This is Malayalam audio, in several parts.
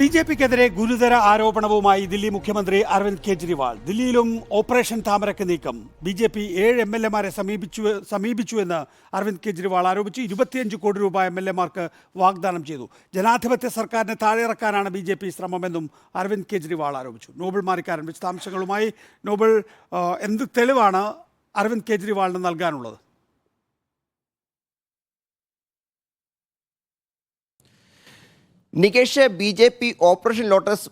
ബി ജെ പിക്കെതിരെ ഗുരുതര ആരോപണവുമായി ദില്ലി മുഖ്യമന്ത്രി അരവിന്ദ് കെജ്രിവാൾ. ദില്ലിയിലും ഓപ്പറേഷൻ താമരക്ക് നീക്കം. ബി ജെ പി ഏഴ് എം എൽ എമാരെ സമീപിച്ചു സമീപിച്ചുവെന്ന് അരവിന്ദ് കെജ്രിവാൾ ആരോപിച്ചു. ഇരുപത്തിയഞ്ച് കോടി രൂപ എം എൽ എമാർക്ക് വാഗ്ദാനം ചെയ്തു. ജനാധിപത്യ സർക്കാരിനെ താഴെയിറക്കാനാണ് ബി ജെ പി ശ്രമമെന്നും അരവിന്ദ് കെജ്രിവാൾ ആരോപിച്ചു. നോബൽ മാറിക്കാരൻ വിശദാംശങ്ങളുമായി. നോബിൾ ആ, എന്ത് തെളിവാണ് അരവിന്ദ് കെജ്രിവാളിന് നൽകാനുള്ളത്? Nikesh B J P operation lotus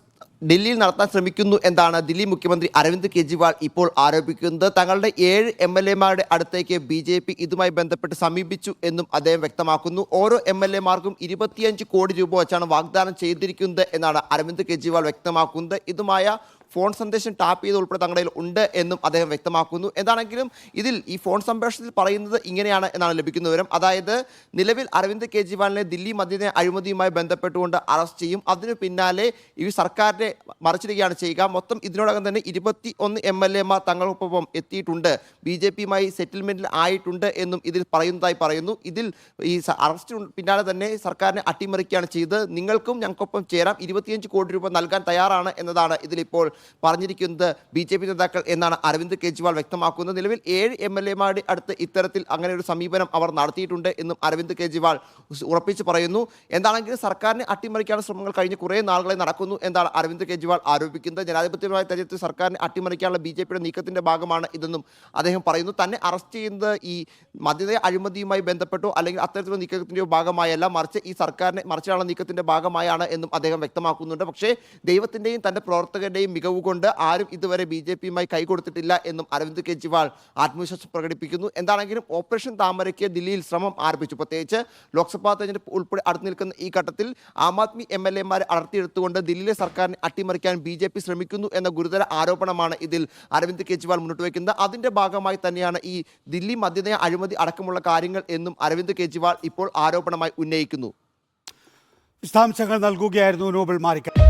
ഡൽഹിയിൽ നടത്താൻ ശ്രമിക്കുന്നു എന്നാണ് ദില്ലി മുഖ്യമന്ത്രി അരവിന്ദ് കെജ്രിവാൾ ഇപ്പോൾ ആരോപിക്കുന്നത്. തങ്ങളുടെ ഏഴ് എം എൽ എമാരുടെ അടുത്തേക്ക് ബി ജെ പി ഇതുമായി ബന്ധപ്പെട്ട് സമീപിച്ചു എന്നും അദ്ദേഹം വ്യക്തമാക്കുന്നു. ഓരോ എം എൽ എമാർക്കും ഇരുപത്തിയഞ്ച് കോടി രൂപ വെച്ചാണ് വാഗ്ദാനം ചെയ്തിരിക്കുന്നത് എന്നാണ് അരവിന്ദ് കെജ്രിവാൾ വ്യക്തമാക്കുന്നത്. ഇതുമായ ഫോൺ സന്ദേശം ടാപ്പ് ചെയ്ത് ഉൾപ്പെടെ തങ്ങളുടെ ഉണ്ട് എന്നും അദ്ദേഹം വ്യക്തമാക്കുന്നു. എന്താണെങ്കിലും ഇതിൽ ഈ ഫോൺ സംഭാഷണത്തിൽ പറയുന്നത് ഇങ്ങനെയാണ് എന്നാണ് ലഭിക്കുന്ന വിവരം. അതായത് നിലവിൽ അരവിന്ദ് കെജ്രിവാളിനെ ദില്ലി മദ്യന അഴിമതിയുമായി ബന്ധപ്പെട്ടുകൊണ്ട് അറസ്റ്റ് ചെയ്യും. അതിനു പിന്നാലെ ഈ സർക്കാരിനെ മറിച്ചിടുകയാണ് ചെയ്യുക. മൊത്തം ഇതിനോടകം തന്നെ ഇരുപത്തി ഒന്ന് എം എൽ എമാർ തങ്ങൾക്കൊപ്പം എത്തിയിട്ടുണ്ട്. ബി ജെ പിയുമായി സെറ്റിൽമെന്റിൽ ആയിട്ടുണ്ട് എന്നും ഇതിൽ പറയുന്നതായി പറയുന്നു. ഇതിൽ ഈ അറസ്റ്റ് പിന്നാലെ തന്നെ സർക്കാരിനെ അട്ടിമറിക്കുകയാണ് ചെയ്തത്. നിങ്ങൾക്കും ഞങ്ങൾക്കൊപ്പം ചേരാം. ഇരുപത്തിയഞ്ച് കോടി രൂപ നൽകാൻ തയ്യാറാണ് എന്നതാണ് ഇതിലിപ്പോൾ പറഞ്ഞിരിക്കുന്നത് ബി ജെ പി നേതാക്കൾ എന്നാണ് അരവിന്ദ് കെജ്രിവാൾ വ്യക്തമാക്കുന്നത്. നിലവിൽ ഏഴ് എം എൽ എമാരുടെ അടുത്ത് ഇത്തരത്തിൽ അങ്ങനെ ഒരു സമീപനം അവർ നടത്തിയിട്ടുണ്ട് എന്നും അരവിന്ദ് കെജ്രിവാൾ ഉറപ്പിച്ച് പറയുന്നു. എന്താണെങ്കിലും സർക്കാരിനെ അട്ടിമറിക്കാൻ ശ്രമങ്ങൾ കഴിഞ്ഞ് കുറേ നാളുകളായി നടക്കുന്നു എന്നാണ് അരവിന്ദ് കെജ്രിവാൾ ആരോപിക്കുന്നത്. ജനാധിപത്യപരമായ തെരഞ്ഞെടുപ്പ് സർക്കാരിനെ അട്ടിമറിക്കാനുള്ള ബി ജെ പിയുടെ നീക്കത്തിന്റെ ഭാഗമാണ് ഇതെന്നും അദ്ദേഹം പറയുന്നു. തന്നെ അറസ്റ്റ് ചെയ്യുന്നത് ഈ മദ്യത അഴിമതിയുമായി ബന്ധപ്പെട്ടോ അല്ലെങ്കിൽ അത്തരത്തിലുള്ള നീക്കത്തിന്റെ ഭാഗമായല്ല. മറിച്ച് ഈ സർക്കാരിനെ മറിച്ചാനുള്ള നീക്കത്തിന്റെ ഭാഗമായാണ് എന്നും അദ്ദേഹം വ്യക്തമാക്കുന്നുണ്ട്. പക്ഷേ ദൈവത്തിന്റെയും തന്റെ പ്രവർത്തകരുടെയും മികവ് കൊണ്ട് ആരും ഇതുവരെ ബി ജെ പിയുമായി കൈകൊടുത്തിട്ടില്ല എന്നും അരവിന്ദ് കെജ്രിവാൾ ആത്മവിശ്വാസം പ്രകടിപ്പിക്കുന്നു. എന്താണെങ്കിലും ഓപ്പറേഷൻ താമരയ്ക്ക് ദില്ലിയിൽ ശ്രമം ആരംഭിച്ചു. പ്രത്യേകിച്ച് ലോക്സഭാ തെരഞ്ഞെടുപ്പ് ഉൾപ്പെടെ അടുത്ത് നിൽക്കുന്ന ഈ ഘട്ടത്തിൽ ആം ആദ്മി എം എൽ എമാരെ അടർത്തിയെടുത്തുകൊണ്ട് ദില്ലിയിലെ സർക്കാരിനെ അട്ടിമറിക്കാൻ ബി ജെ പി ശ്രമിക്കുന്നു എന്ന ഗുരുതര ആരോപണമാണ് ഇതിൽ അരവിന്ദ് കെജ്രിവാൾ മുന്നോട്ട് വയ്ക്കുന്നത്. അതിന്റെ ഭാഗമായി തന്നെയാണ് ഈ ദില്ലി മദ്യനയ അഴിമതി അടക്കമുള്ള കാര്യങ്ങൾ എന്നും അരവിന്ദ് കെജ്രിവാൾ ഇപ്പോൾ ആരോപണമായി ഉന്നയിക്കുന്നു. വിശദാംശങ്ങൾ നൽകുകയായിരുന്നു നോബൽ മാറിക്കാരൻ